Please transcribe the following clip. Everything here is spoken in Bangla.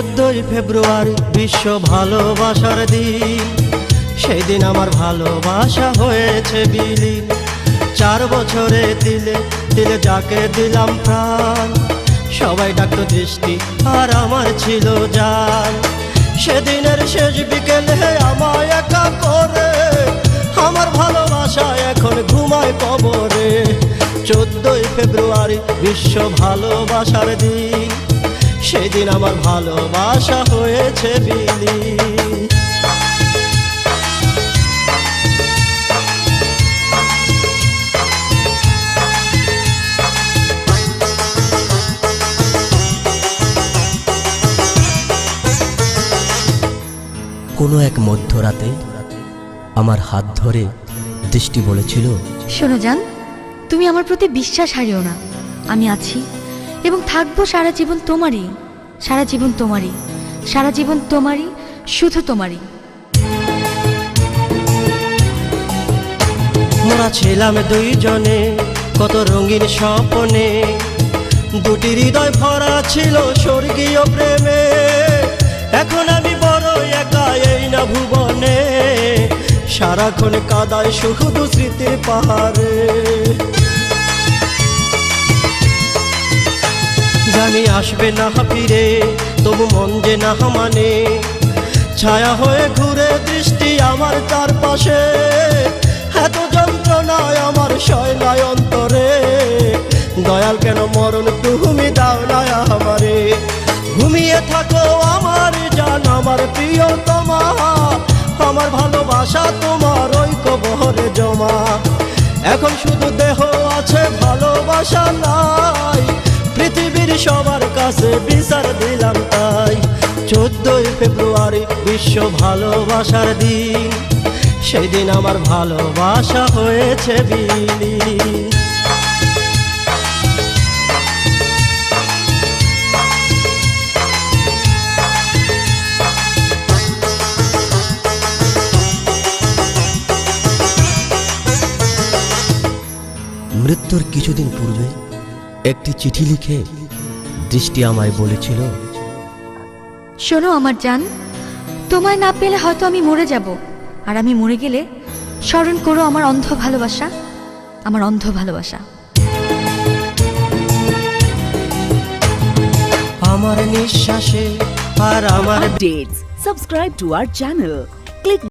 চোদ্দই ফেব্রুয়ারি বিশ্ব ভালোবাসার দিন। সেই দিন আমার ভালোবাসা হয়েছে বিলীন। চার বছরে দিলে দিলে যাকে দিলাম প্রাণ। সবাই ডাকতো দৃষ্টি, আর আমার ছিল যান সেদিনের শেষ বিকেলে আমায় একা করে, আমার ভালোবাসা এখন ঘুমায় কবরে। চোদ্দই ফেব্রুয়ারি বিশ্ব ভালোবাসার দিন। সেদিন আমার ভালোবাসা হয়েছে বিলীন কোনো এক মধ্যরাতে আমার হাত ধরে দৃষ্টি বলেছিল শোনো জান তুমি আমার প্রতি বিশ্বাস হারিও না। আমি আছি। এবং থাকব সারা জীবন তোমারই, সারা জীবন তোমারই, সারা জীবন তোমারই, শুধু তোমারই। মোরা ছিলাম দুইজনে, কত রঙিন স্বপনে। দুটি হৃদয় ভরা ছিল স্বর্গীয় প্রেমে। এখন আমি বড়, একা এই না ভুবনে। সারাক্ষণ কাদায় শুধু স্মৃতির পাহাড়ে। জানি আসবে না ফিরে তবু মন যে না মানে। ছায়া হয়ে ঘুরে দৃষ্টি আমার চারপাশে, এত যন্ত্রণায় আমার শয়নায় অন্তরে। দয়াল কেন মরণ তুমি দাও না আমারে? ঘুমিয়ে থাকো আমার জান, আমার প্রিয় তোমা আমার ভালোবাসা তোমার ওই কবরে জমা। এখন শুধু দেহ আছে, ভালোবাসা নাই। পৃথিবীর সবার কাছে বিচার দিলাম তাই। চোদ্দই ফেব্রুয়ারি বিশ্ব ভালোবাসার দিন। সেই দিন আমার ভালোবাসা হয়েছে বিলীন। মৃত্যুর কিছুদিন পূর্বে একটি চিঠি লিখে দৃষ্টি আমায় বলেছিল শোনো আমার জান তোমায় না পেলে হয়তো আমি মরে যাব আর আমি মরে গেলে স্মরণ করো আমার অন্ধ ভালোবাসা আমার অন্ধ ভালোবাসা আমার নিঃশ্বাসে আর আমার updates. Subscribe to our channel. Click